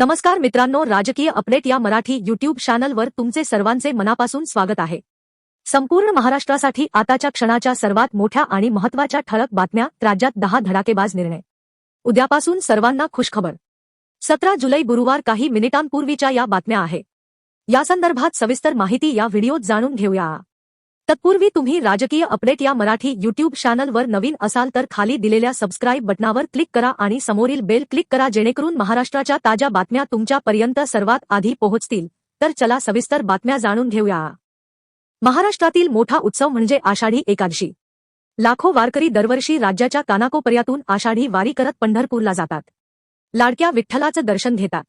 नमस्कार मित्रांनो राजकीय अपडेट या मराठी युट्यूब चॅनलवर तुमचे सर्वांचे मनापासून स्वागत आहे. संपूर्ण महाराष्ट्रासाठी आताच्या क्षणाच्या सर्वात मोठ्या आणि महत्त्वाच्या ठळक बातम्या राज्यात दहा धडाकेबाज निर्णय. उद्यापासून सर्वांना खुशखबर. सतरा जुलै गुरुवार काही मिनिटांपूर्वीच्या या बातम्या आहे. यासंदर्भात सविस्तर माहिती या व्हिडिओत जाणून घेऊया. तत्पूर्वी तुम्ही राजकीय अपडेट या मराठी युट्यूब चॅनलवर नवीन असाल तर खाली दिलेल्या सबस्क्राईब बटनावर क्लिक करा आणि समोरील बेल क्लिक करा जेणेकरून महाराष्ट्राच्या ताज्या बातम्या तुमच्यापर्यंत सर्वात आधी पोहोचतील. तर चला सविस्तर बातम्या जाणून घेऊया. महाराष्ट्रातील मोठा उत्सव म्हणजे आषाढी एकादशी. लाखो वारकरी दरवर्षी राज्याच्या कानाकोपर्यातून आषाढी वारी करत पंढरपूरला जातात. लाडक्या विठ्ठलाचं दर्शन घेतात.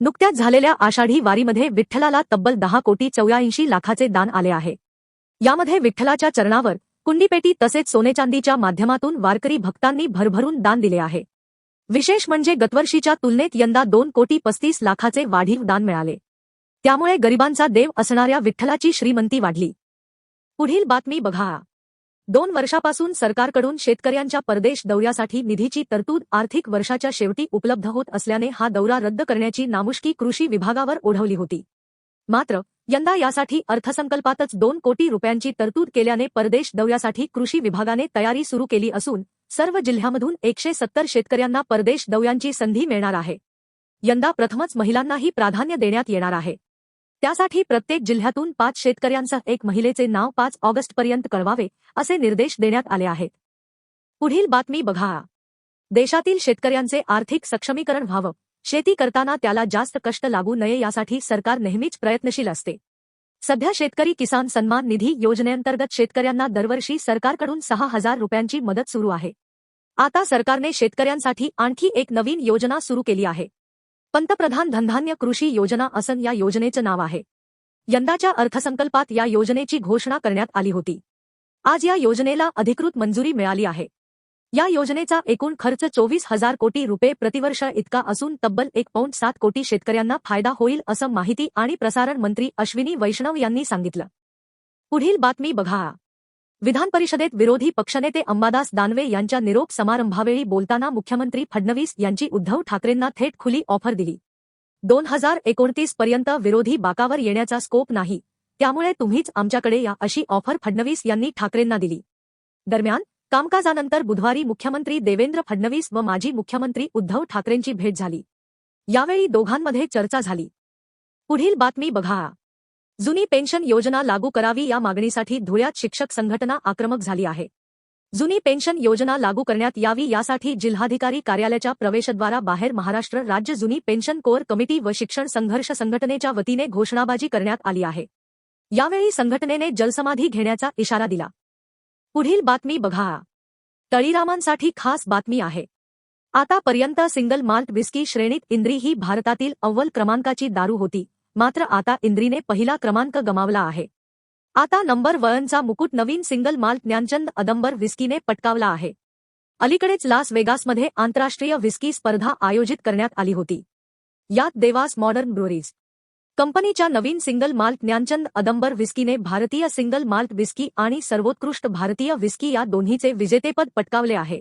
नुकत्याच झालेल्या आषाढी वारीमध्ये विठ्ठलाला तब्बल दहा कोटी चौऱ्याऐंशी लाखाचे दान आले आहे. यामध्ये विठ्ठलाच्या चरणावर कुंडीपेटी तसेच सोनेचांदीच्या माध्यमातून वारकरी भक्तांनी भरभरून दान दिले आहे. विशेष म्हणजे गतवर्षीच्या तुलनेत यंदा दोन कोटी पस्तीस लाखाचे वाढीव दान मिळाले. त्यामुळे गरिबांचा देव असणाऱ्या विठ्ठलाची श्रीमंती वाढली. पुढील बातमी बघा. दोन वर्षापासून सरकारकडून शेतकऱ्यांच्या परदेश दौऱ्यासाठी निधीची तरतूद आर्थिक वर्षाच्या शेवटी उपलब्ध होत असल्याने हा दौरा रद्द करण्याची नामुष्की कृषी विभागावर ओढवली होती. मात्र यंदा यासाठी अर्थसंकल्पातच दोन कोटी रुपयांची तरतूद केल्याने परदेश दौऱ्यासाठी कृषी विभागाने तयारी सुरू केली असून सर्व जिल्ह्यामधून एकशे सत्तर शेतकऱ्यांना परदेश दौऱ्यांची संधी मिळणार आहे. यंदा प्रथमच महिलांनाही प्राधान्य देण्यात येणार आहे. त्यासाठी प्रत्येक जिल्ह्यातून पाच शेतकऱ्यांसह एक महिलेचे नाव पाच ऑगस्टपर्यंत कळवावे असे निर्देश देण्यात आले आहेत. पुढील बातमी बघा. देशातील शेतकऱ्यांचे आर्थिक सक्षमीकरण व्हावं. शेती करताना त्याला जास्त कष्ट लागू नये यासाठी सरकार नेहमीच प्रयत्नशील असते. सध्या शेतकरी किसान सन्मान निधी योजनेअंतर्गत शेतकऱ्यांना दरवर्षी सरकारकडून सहा हजार रुपयांची मदत सुरू आहे. आता सरकारने शेतकऱ्यांसाठी आणखी एक नवीन योजना सुरू केली आहे. पंतप्रधान धनधान्य कृषी योजना असन या योजनेचं नाव आहे. यंदाच्या अर्थसंकल्पात या योजनेची घोषणा करण्यात आली होती. आज या योजनेला अधिकृत मंजुरी मिळाली आहे. या योजनेचा एकूण खर्च चोवीस हजार कोटी रुपये प्रतिवर्ष इतका असून तब्बल एक पौंड सात कोटी शेतकऱ्यांना फायदा होईल असं माहिती आणि प्रसारण मंत्री अश्विनी वैष्णव यांनी सांगितलं. पुढील बातमी बघा. विधान परिषदेत विरोधी पक्षनेते अंबादास दानवे यांच्या निरोप समारंभावेळी बोलताना मुख्यमंत्री फडणवीस यांची उद्धव ठाकरेंना थेट खुली ऑफर दिली. दोन हजार एकोणतीस पर्यंत विरोधी बाकावर येण्याचा स्कोप नाही. त्यामुळे तुम्हीच आमच्याकडे या अशी ऑफर फडणवीस यांनी ठाकरेंना दिली. दरम्यान कामकाजानंतर बुधवारी मुख्यमंत्री देवेंद्र फडणवीस व माजी मुख्यमंत्री उद्धव ठाकरेंची भेट झाली. यावेळी दोघांमध्ये चर्चा झाली. पुढील बातमी बघा. जुनी पेन्शन योजना लागू करावी या मागणीसाठी धुळ्यात शिक्षक संघटना आक्रमक झाली आहे. जुनी पेन्शन योजना लागू करण्यात यावी यासाठी जिल्हाधिकारी कार्यालयाच्या प्रवेशद्वारा बाहेर महाराष्ट्र राज्य जुनी पेन्शन कोअर कमिटी व शिक्षण संघर्ष संघटनेच्या वतीने घोषणाबाजी करण्यात आली आहे. यावेळी संघटनेने जलसमाधी घेण्याचा इशारा दिला. पुढील बातमी बघा. तळीरामांसाठी खास बातमी आहे. आतापर्यंत सिंगल माल्ट विस्की श्रेणीत इंद्री ही भारतातील अव्वल क्रमांकाची दारू होती. मात्र आता इंद्रीने पहिला क्रमांक गमावला आहे. आता नंबर वळणचा मुकुट नवीन सिंगल माल्ट ज्ञानचंद अदंबर विस्कीने पटकावला आहे. अलीकडेच लास वेगासमध्ये आंतरराष्ट्रीय विस्की स्पर्धा आयोजित करण्यात आली होती. यात देवास मॉडर्न ब्रुरीज कंपनीच्या नवीन सिंगल माल्ट ज्ञानचंद अदंबर विस्कीने भारतीय सिंगल माल्ट विस्की आणि सर्वोत्कृष्ट भारतीय विस्की या दोन्हीचे विजेतेपद पटकावले आहे.